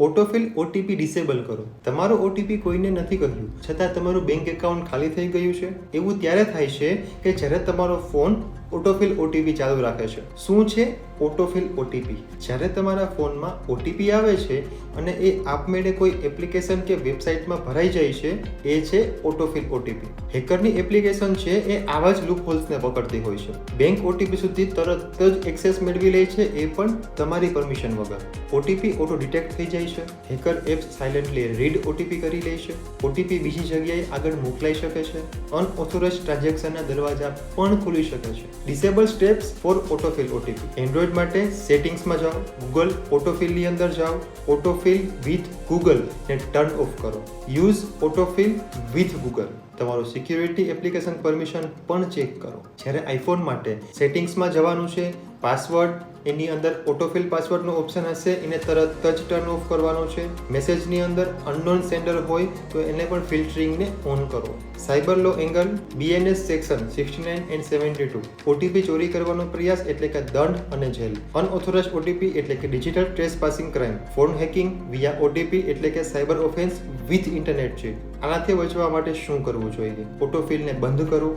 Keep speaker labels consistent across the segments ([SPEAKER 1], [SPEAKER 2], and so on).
[SPEAKER 1] Autofill OTP disable કરો. તમારો OTP કોઈને નથી કહ્યું છતાં તમારું બેંક એકાઉન્ટ ખાલી થઈ ગયું છે. એવું ત્યારે થાય છે કે જ્યારે તમારો ફોન ઓટોફિલ ઓટીપી ચાલુ રાખે છે. શું છે ઓટોફિલ ઓટીપી? જ્યારે તમારા ફોનમાં ઓટીપી આવે છે અને એ આપમેળે કોઈ એપ્લિકેશન કે વેબસાઇટમાં ભરાઈ જાય છે, એ છે ઓટોફિલ ઓટીપી. હેકરની એપ્લિકેશન છે એ આવા જ લૂપ હોલ્સને પકડતી હોય છે. બેંક ઓટીપી સુધી તરત જ એક્સેસ મેળવી લે છે એ પણ તમારી પરમિશન વગર. ઓટીપી ઓટો ડિટેક્ટ થઈ જાય છે. Hacker apps silently read OTP કરી લે છે. ઓટીપી બીજી જગ્યાએ આગળ મોકલાઈ શકે છે. અનઓથોરાઇઝ ટ્રાન્ઝેક્શનના દરવાજા પણ ખુલી શકે છે. Disable steps for autofill OTP Android માટે સેટિંગ્સમાં જાઓ. ગૂગલ ઓટોફિલની અંદર જાઓ. ઓટોફિલ વિથ ગૂગલ ને ટર્ન ઓફ કરો. યુઝ ઓટોફિલ વિથ ગૂગલ તમારું સિક્યુરિટી એપ્લિકેશન પરમિશન પણ ચેક કરો. જ્યારે આઈફોન માટે સેટિંગ્સમાં જવાનું છે પાસવર્ડ એની અંદર ઓટોફિલ પાસવર્ડનો ઓપ્શન હશે, એને તરત જ ટર્ન ઓફ કરવાનો છે. મેસેજની અંદર અનનોન સેન્ડર હોય, તો એને પણ ફિલ્ટરિંગને ઓન કરો. Cyber law angle BNS section sixty nine and seventy two OTP ચોરી કરવાનો પ્રયાસ એટલે કે દંડ અને જેલ. અનઓથોરાઇઝ ઓટીપી એટલે કે digital trace passing crime phone hacking via OTP એટલે કે સાયબર ઓફેન્સ વિથ ઇન્ટરનેટ છે. આનાથી બચવા માટે શું કરવું જોઈએ? ઓટોફિલને બંધ કરો.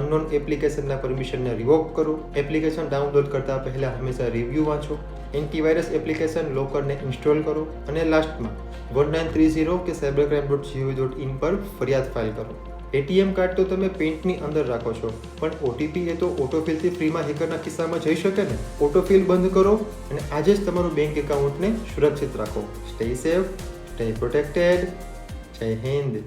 [SPEAKER 1] અનનોન એપ્લિકેશનના પરમિશનને રિવોક કરો. એપ્લિકેશન ડાઉનલોડ કરતા પહેલા હંમેશા રિવ્યૂ વાંચો. એન્ટીવાયરસ એપ્લિકેશન લોકરને ઇન્સ્ટોલ કરો અને લાસ્ટમાં વન નાઇન થ્રી ઝીરો કે cybercrime dot gov dot in પર ફરિયાદ ફાઇલ કરો. એટીએમ કાર્ડ તો તમે પેન્ટની અંદર રાખો છો, પણ ઓટીપી એ તો ઓટોફિલથી ફ્રીમાં હેકરના કિસ્સામાં જઈ શકે ને? ઓટોફિલ બંધ કરો અને આજે જ તમારું બેંક એકાઉન્ટને સુરક્ષિત રાખો. સ્ટે સેફ સ્ટે પ્રોટેક્ટેડ જય હિન્દ